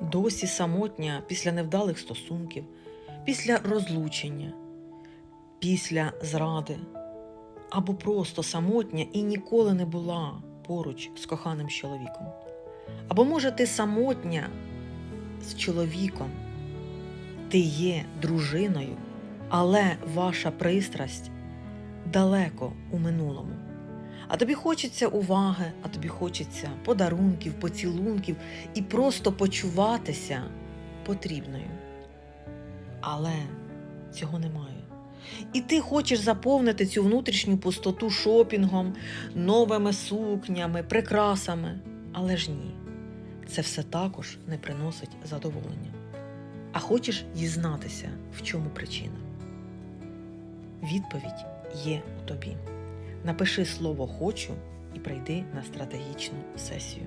досі самотня після невдалих стосунків, після розлучення, після зради, або просто самотня і ніколи не була поруч з коханим чоловіком. Або може ти самотня з чоловіком, ти є дружиною, але ваша пристрасть далеко у минулому. А тобі хочеться уваги, а тобі хочеться подарунків, поцілунків і просто почуватися потрібною. Але цього немає. І ти хочеш заповнити цю внутрішню пустоту шопінгом, новими сукнями, прикрасами. Але ж ні, це все також не приносить задоволення. А хочеш дізнатися, в чому причина? Відповідь є у тобі. Напиши слово хочу і прийди на стратегічну сесію.